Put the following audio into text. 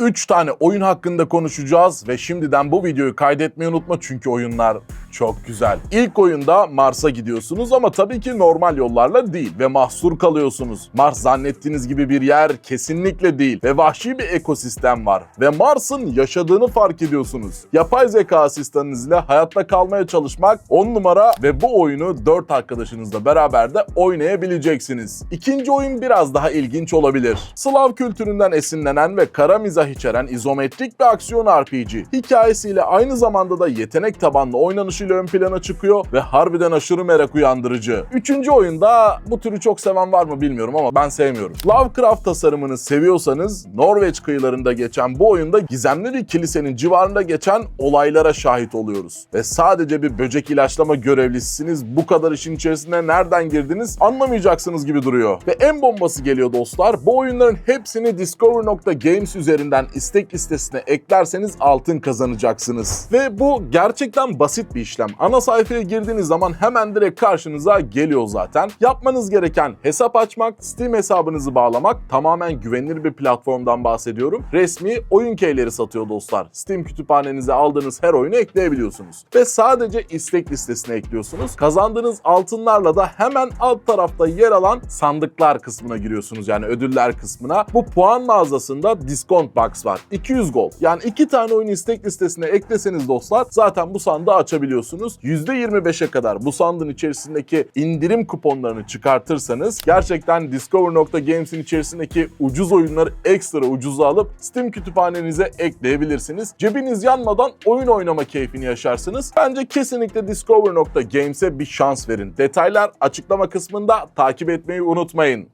3 tane oyun hakkında konuşacağız ve şimdiden bu videoyu kaydetmeyi unutma çünkü oyunlar çok güzel. İlk oyunda Mars'a gidiyorsunuz ama tabii ki normal yollarla değil ve mahsur kalıyorsunuz. Mars zannettiğiniz gibi bir yer kesinlikle değil ve vahşi bir ekosistem var ve Mars'ın yaşadığını fark ediyorsunuz. Yapay zeka asistanınızla hayatta kalmaya çalışmak 10 numara ve bu oyunu 4 arkadaşınızla beraber de oynayabileceksiniz. İkinci oyun biraz daha ilginç olabilir. Slav kültüründen esinlenen ve kara mizah içeren izometrik bir aksiyon RPG. Hikayesiyle aynı zamanda da yetenek tabanlı oynanışıyla ön plana çıkıyor ve harbiden aşırı merak uyandırıcı. Üçüncü oyunda bu türü çok seven var mı bilmiyorum ama ben sevmiyorum. Lovecraft tasarımını seviyorsanız Norveç kıyılarında geçen bu oyunda gizemli bir kilisenin civarında geçen olaylara şahit oluyoruz. Ve sadece bir böcek ilaçlama görevlisisiniz. Bu kadar işin içerisine nereden girdiniz anlamayacaksınız gibi duruyor. Ve en bombası geliyor dostlar. Bu oyunların hepsini Discover.games üzerinden istek listesine eklerseniz altın kazanacaksınız. Ve bu gerçekten basit bir işlem. Ana sayfaya girdiğiniz zaman hemen direkt karşınıza geliyor zaten. Yapmanız gereken hesap açmak, Steam hesabınızı bağlamak. Tamamen güvenilir bir platformdan bahsediyorum. Resmi oyun keyleri satıyor dostlar. Steam kütüphanenize aldığınız her oyunu ekleyebiliyorsunuz. Ve sadece istek listesine ekliyorsunuz. Kazandığınız altınlarla da hemen alt tarafta yer alan sandıklar kısmına giriyorsunuz. Yani ödüller kısmına. Bu puan mağazasında discount box var. 200 gold. Yani iki tane oyun istek listesine ekleseniz dostlar zaten bu sandığı açabiliyorsunuz. %25'e kadar bu sandığın içerisindeki indirim kuponlarını çıkartırsanız gerçekten Discover.games'in içerisindeki ucuz oyunları ekstra ucuza alıp Steam kütüphanenize ekleyebilirsiniz. Cebiniz yanmadan oyun oynama keyfini yaşarsınız. Bence kesinlikle Discover.games'e bir şans verin. Detaylar açıklama kısmında takip etmeyi unutmayın.